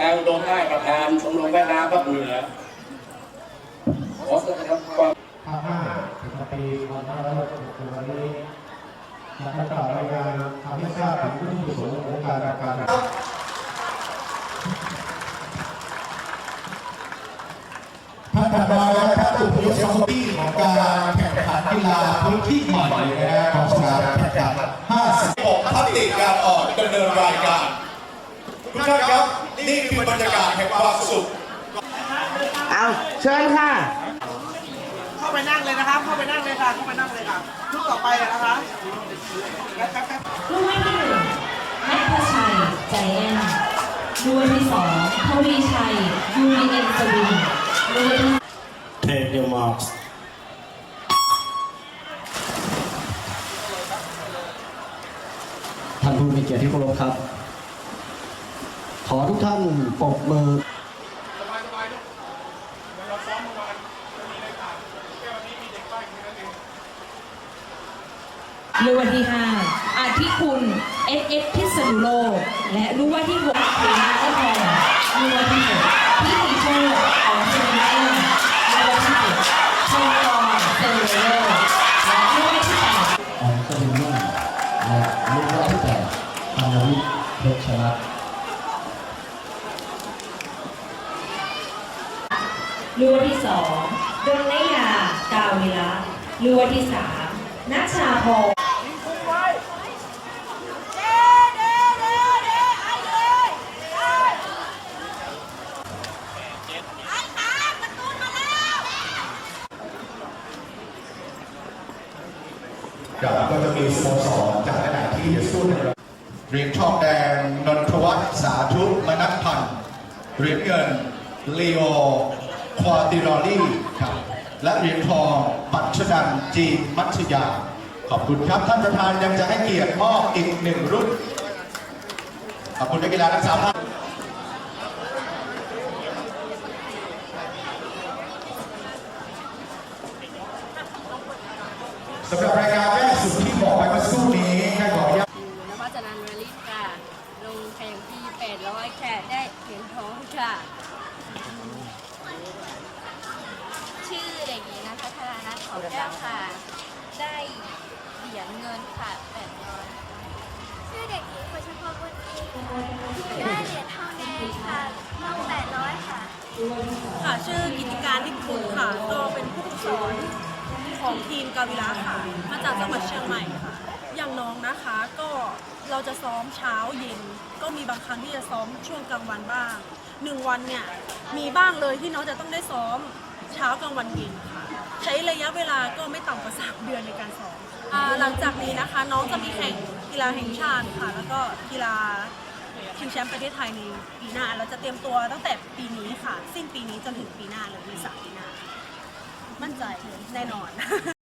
นายอุดมได้ประธานชมรมแม่น้ำภาคเหนือขอแสดงความภาคห้าถึงปีพันห้ายินนี้จะประการายงานทำให้ทราบถึงผู้ที่สนองค์การอาการผ่านาและพัฒนาพื้นที่ของการแข่งขันกีฬาพื้นที่ใหม่นะของสนามแข่งขัน56พฤศติการออกดำเนินรายการ ทุกท่านครับ นี่คือบรรยากาศแห่งความสุข เอาเชิญค่ะ เข้าไปนั่งเลยนะครับ เข้าไปนั่งเลยค่ะ เข้าไปนั่งเลยค่ะชุดต่อไปอะนะคะลูกไม้ที่หนึ่งนัทชัยใจแอนลูกไม้ที่สองทวีชัยยูริเอ็นสวินลูกไม้ที่ Take your marks ท่านผู้มีเกียรติที่เคารพครับ ขอทุกท่านปรบมือลูกไม้ที่ห้าอาทิคุณเอสเอสพิษณุโลกและลูกไม้ที่หกปีนาก็ทองลูกไม้ที่หกพิธีโชคของเซนเอ็มลูกไม้ที่เจ็ดชงกรเซเลโลและลูกไม้ที่แปดของสลิมนุ่นและลูกแรกที่แปดธัญวิทย์เพชรชลัด ลูกที่สองดนนยาดาวิระลูกที่สามนัชชาพจับก็จะมีสโมสรจากหลายที่จะสู้ในระดับเหรียญทองแดงนนทวัฒน์สาธุมนัทพันธ์เหรียญเงินลีโอ ควาติรอลี่ครับ และเหรียญทองปัชดันจีนมัชยา ขอบคุณครับท่านประธานยังจะให้เกียรติมอบอีกหนึ่งรุ่น ขอบคุณนักกีฬาทั้งสามท่านสำหรับรายการแรกสุดที่บอกไปเมื่อสักครู่นี้ให้ขออนุญาตนวัฒนันวลิตค่ะ ลงแข่งที่ 800 ค่ะ ได้เหรียญทองค่ะ ชื่อเด็กหญิงนัทธานัท ขอบแก้วค่ะ ได้เหรียญเงินค่ะ800ชื่อเด็กหญิงคนชพบุญอินได้เหรียญทองแดงค่ะลง800ค่ะ ค่ะชื่อกิติการลิมคุณค่ะก็เป็นผู้ฝึกสอนของทีมกาวิลาค่ะ มาจากจังหวัดเชียงใหม่ค่ะ อย่างน้องนะคะก็เราจะซ้อมเช้าเย็น ก็มีบางครั้งที่จะซ้อมช่วงกลางวันบ้างหนึ่งวันเนี่ยมีบ้างเลยที่น้องจะต้องได้ซ้อมเช้ากลางวันเย็นค่ะ ใช้ระยะเวลาก็ไม่ต่ำกว่า 3 เดือนในการซ้อมอ่าหลังจากนี้นะคะน้องจะมีแข่งกีฬาแห่งชาติค่ะ แล้วก็กีฬาชิงแชมป์ประเทศไทยในปีหน้าเราจะเตรียมตัวตั้งแต่ปีนี้ค่ะ สิ้นปีนี้จนถึงปีหน้าเลยเมษาปีหน้า มั่นใจแน่นอน